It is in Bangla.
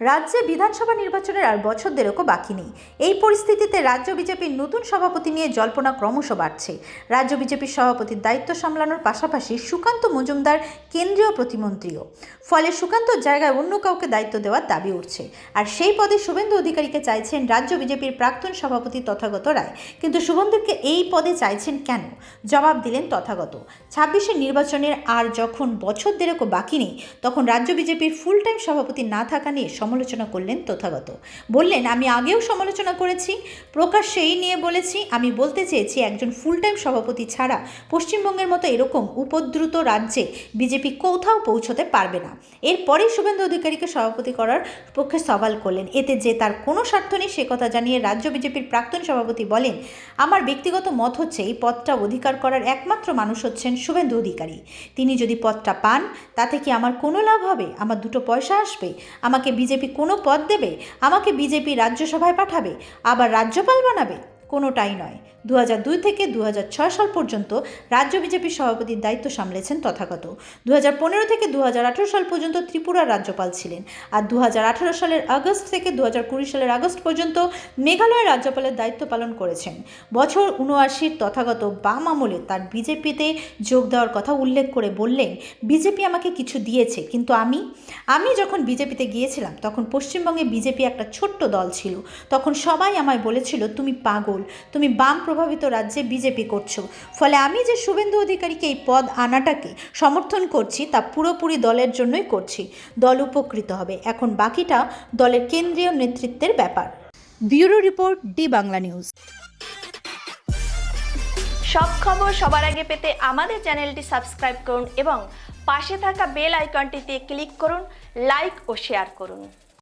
রাজ্যে বিধানসভা নির্বাচনের আর বছর দেরকও বাকি নেই। এই পরিস্থিতিতে রাজ্য বিজেপির নতুন সভাপতি নিয়ে জল্পনা ক্রমশ বাড়ছে। রাজ্য বিজেপির সভাপতির দায়িত্ব সামলানোর পাশাপাশি সুকান্ত মজুমদার কেন্দ্রীয় প্রতিমন্ত্রীও। ফলে সুকান্তর জায়গায় অন্য কাউকে দায়িত্ব দেওয়ার দাবি উঠছে। আর সেই পদে শুভেন্দু অধিকারীকে চাইছেন রাজ্য বিজেপির প্রাক্তন সভাপতি তথাগত রায়। কিন্তু শুভেন্দুকে এই পদে চাইছেন কেন? জবাব দিলেন তথাগত। ছাব্বিশের নির্বাচনের আর যখন বছর দেড়েকও বাকি নেই, তখন রাজ্য বিজেপির ফুল টাইম সভাপতি না থাকা নিয়ে সমালোচনা করলেন তথাগত। বললেন, আমি আগেও সমালোচনা করেছি, প্রকাশ্যে এই নিয়ে বলেছি, আমি বলতে চেয়েছি একজন ফুল টাইম সভাপতি ছাড়া পশ্চিমবঙ্গের মতো এরকম উপদ্রুত রাজ্যে বিজেপি কোথাও পৌঁছতে পারবে না। এরপরেই শুভেন্দু অধিকারীকে সভাপতি করার পক্ষে সওয়াল করলেন। এতে যে তার কোনো স্বার্থ নেই সে কথা জানিয়ে রাজ্য বিজেপির প্রাক্তন সভাপতি বলেন, আমার ব্যক্তিগত মত হচ্ছে এই পদটা অধিকার করার একমাত্র মানুষ হচ্ছেন শুভেন্দু অধিকারী। তিনি যদি পদটা পান, তাতে কি আমার কোনো লাভ হবে? আমার দুটো পয়সা আসবে? আমাকে বিজেপি কোনো পদ দেবে? আমাকে বিজেপি রাজ্যসভায় পাঠাবে? আবার রাজ্যপাল বানাবে? কোনোটাই নয়। দু দুই থেকে দু হাজার ছয় সাল পর্যন্ত রাজ্য বিজেপির সভাপতির দায়িত্ব সামলেছেন তথাগত। দু পনেরো থেকে দু হাজার আঠেরো সাল পর্যন্ত ত্রিপুরার রাজ্যপাল ছিলেন আর দু হাজার আঠেরো সালের আগস্ট থেকে দু সালের আগস্ট পর্যন্ত মেঘালয়ের রাজ্যপালের দায়িত্ব পালন করেছেন। বছর উনআশির তথাগত বাম আমলে তার বিজেপিতে যোগ দেওয়ার কথা উল্লেখ করে বললেন, বিজেপি আমাকে কিছু দিয়েছে, কিন্তু আমি? আমি যখন বিজেপিতে গিয়েছিলাম, তখন পশ্চিমবঙ্গে বিজেপি একটা ছোট্ট দল ছিল। তখন সবাই আমায় বলেছিল, তুমি পাগল তুমি বাম প্রভাবিত রাজ্যে বিজেপি করছ। ফলে আমি যে শুভেন্দু অধিকারীকে এই পদ আনাটাকে সমর্থন করছি, তা পুরোপুরি দলের জন্যই করছি। দল উপকৃত হবে। এখন বাকিটা দলের কেন্দ্রীয় নেতৃত্বের ব্যাপার। Bureau report, D Bangla news. সব খবর সবার আগে পেতে আমাদের চ্যানেলটি সাবস্ক্রাইব করুন এবং পাশে থাকা বেল আইকনটিতে ক্লিক করুন, লাইক ও শেয়ার করুন।